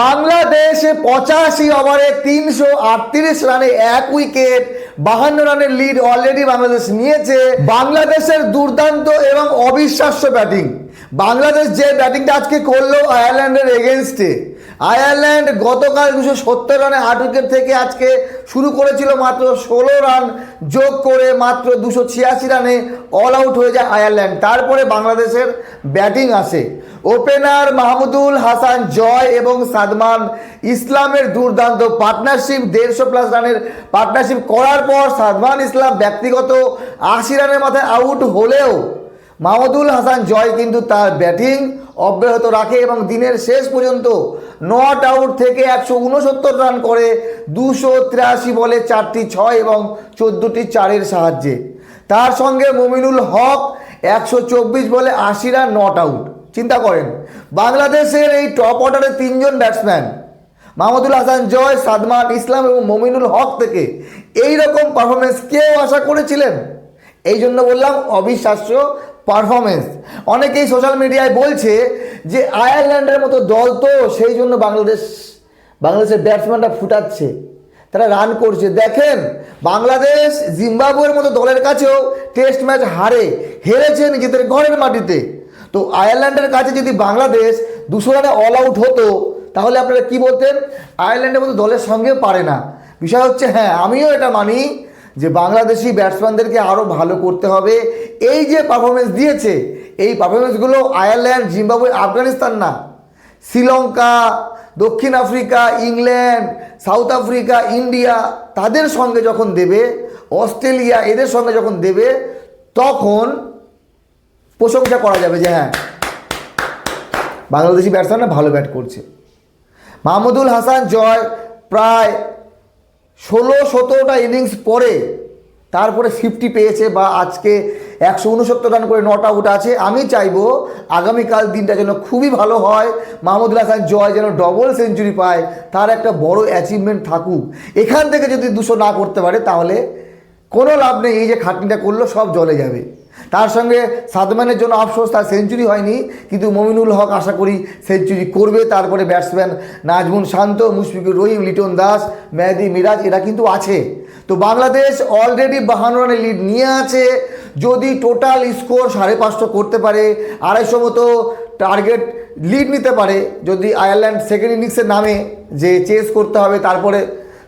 বাংলাদেশ পঁচাশি ওভারে তিনশো আটত্রিশ রানে এক উইকেট, বাহান্ন রানের লিড অলরেডি বাংলাদেশ নিয়েছে। বাংলাদেশের দুর্দান্ত এবং অবিশ্বাস্য ব্যাটিং বাংলাদেশ যে ব্যাটিংটা আজকে করল আয়ারল্যান্ডের এগেনস্টে আয়ারল্যান্ড গতকাল দুশো সত্তর রানে আট উইকেট থেকে আজকে শুরু করেছিল মাত্র ষোলো রান, যোগ করে মাত্র দুশো ছিয়াশি রানে অল আউট হয়ে যায় আয়ারল্যান্ড। তারপরে বাংলাদেশের ব্যাটিং আসে। ওপেনার মাহমুদুল হাসান জয় এবং সাদমান ইসলামের দুর্দান্ত পার্টনারশিপ দেড়শো প্লাস রানের পার্টনারশিপ করার পর সাদমান ইসলাম ব্যক্তিগত আশি রানের মাথায় আউট হলেও মাহমুদুল হাসান জয় কিন্তু তার ব্যাটিং অব্যাহত রাখে এবং দিনের শেষ পর্যন্ত নট আউট থেকে একশো উনসত্তর রান করে দুশো তিরাশি বলে চারটি ছয় এবং চোদ্দোটি চারের সাহায্যে। তার সঙ্গে মমিনুল হক একশো চব্বিশ বলে আশি রান নট আউট। চিন্তা করেন, বাংলাদেশের এই টপ অর্ডারে তিনজন ব্যাটসম্যান, মাহমুদুল হাসান জয়, সাদমান ইসলাম এবং মমিনুল হক থেকে এই রকম পারফরমেন্স কেউ আশা করেছিলেন? এই জন্য বললাম অবিশ্বাস্য পারফরমেন্স অনেকেই সোশ্যাল মিডিয়ায় বলছে যে আয়ারল্যান্ডের মতো দল তো সেই জন্য বাংলাদেশ, বাংলাদেশের ব্যাটসম্যানরা ফুটাচ্ছে। তারা রান করছে। দেখেন, বাংলাদেশ জিম্বাবুয়ের মতো দলের কাছেও টেস্ট ম্যাচ হারে। হেরেছে নিজেদের ঘরের মাটিতে। তো আয়ারল্যান্ডের কাছে যদি বাংলাদেশ দুশো রানে অল আউট হতো, তাহলে আপনারা কি বলতেন? আয়ারল্যান্ডের মতো দলের সঙ্গে পারে না। বিষয় হচ্ছে হ্যাঁ আমিও এটা মানি। যে বাংলাদেশি ব্যাটসম্যানদেরকে আরও ভালো করতে হবে। এই যে পারফরমেন্স দিয়েছে, এই পারফরমেন্সগুলো আয়ারল্যান্ড, জিম্বাবুয়ে, আফগানিস্তান না। শ্রীলঙ্কা, দক্ষিণ Africa, England, South Africa, India তাদের সঙ্গে যখন দেবে, অস্ট্রেলিয়া এদের সঙ্গে যখন দেবে, তখন প্রশংসা করা যাবে যে হ্যাঁ বাংলাদেশি ব্যাটসম্যানরা ভালো ব্যাট করছে। মাহমুদুল হাসান জয় প্রায় ষোলো সতেরোটা ইনিংস পরে তারপরে ফিফটি পেয়েছে বা আজকে একশো উনসত্তর রান করে নট আউট আছে। আমি চাইব আগামীকাল দিনটা যেন খুবই ভালো হয়। মাহমুদুল হাসান জয় যেন ডবল সেঞ্চুরি পায়। তার একটা বড় অ্যাচিভমেন্ট থাকুক। এখান থেকে যদি দুশো না করতে পারে তাহলে কোনো লাভ নেই। এই যে খাটনিটা করল, সব জলে যাবে। তার সঙ্গে সাদমানের জন্য আফসোস, তার সেঞ্চুরি হয়নি, কিন্তু মমিনুল হক আশা করি সেঞ্চুরি করবে। তারপরে ব্যাটসম্যান নাজমুন শান্ত, মুশফিকুর রহিম, লিটন দাস, মেহেদি মিরাজ, এরা কিন্তু আছে। তো বাংলাদেশ অলরেডি বাহান্ন রানের লিড নিয়ে আছে। যদি টোটাল স্কোর সাড়ে পাঁচশো করতে পারে, আড়াইশো মতো টার্গেট লিড নিতে পারে, যদি আয়ারল্যান্ড সেকেন্ড ইনিংসে নামে, যে চেস করতে হবে, তারপরে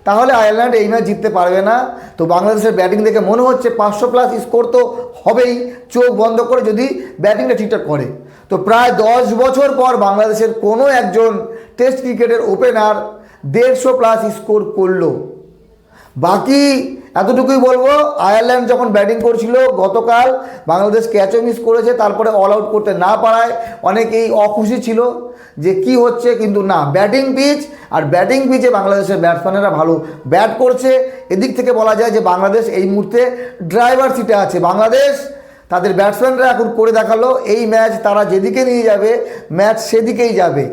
তাহলে আয়ারল্যান্ড এই ম্যাচ জিততে পারবে না। তো বাংলাদেশের ব্যাটিং দেখে মনে হচ্ছে পাঁচশো প্লাস স্কোর তো হবেই। চোখ বন্ধ করে যদি ব্যাটিংটা ঠিকঠাক করে। তো প্রায় দশ বছর পর বাংলাদেশের কোনো একজন টেস্ট ক্রিকেটের ওপেনার দেড়শো প্লাস স্কোর করল। বাকি এতটুকুই বলব আয়ারল্যান্ড যখন ব্যাটিং করছিল, গতকাল বাংলাদেশ ক্যাচও মিস করেছে, তারপরে অল আউট করতে না পারায় অনেকেই অখুশি ছিল যে কি হচ্ছে, কিন্তু না ব্যাটিং পিচ আর ব্যাটিং পিচে বাংলাদেশের ব্যাটসম্যানেরা ভালো ব্যাট করছে। এদিক থেকে বলা যায় যে বাংলাদেশ এই মুহূর্তে ড্রাইভার সিটে আছে। বাংলাদেশ তাদের ব্যাটসম্যানরা এখন করে দেখাল, এই ম্যাচ তারা যেদিকে নিয়ে যাবে ম্যাচ সেদিকেই যাবে।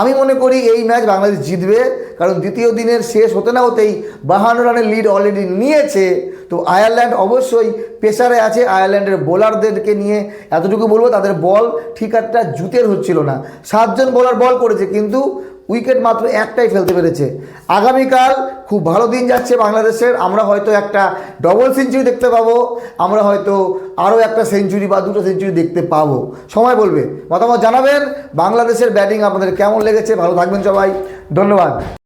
আমি মনে করি এই ম্যাচ বাংলাদেশ জিতবে, কারণ দ্বিতীয় দিনের শেষ হতে না হতেই বাহান্ন রানের লিড অলরেডি নিয়েছে। তো আয়ারল্যান্ড অবশ্যই প্রেশারে আছে, আয়ারল্যান্ডের বোলারদেরকে নিয়ে এতটুকু বলব, তাদের বল ঠিক একটা জুতের হচ্ছিল না। সাতজন বোলার বল করেছে, কিন্তু উইকেট মাত্র একটাই ফেলতে পেরেছে। আগামীকাল খুব ভালো দিন যাচ্ছে বাংলাদেশের। আমরা হয়তো একটা ডবল সেঞ্চুরি দেখতে পাবো। আমরা হয়তো আরও একটা সেঞ্চুরি বা দুটো সেঞ্চুরি দেখতে পাবো। সময় বলবে। মতামত জানাবেন। বাংলাদেশের ব্যাটিং আপনাদের কেমন লেগেছে? ভালো থাকবেন সবাই। ধন্যবাদ।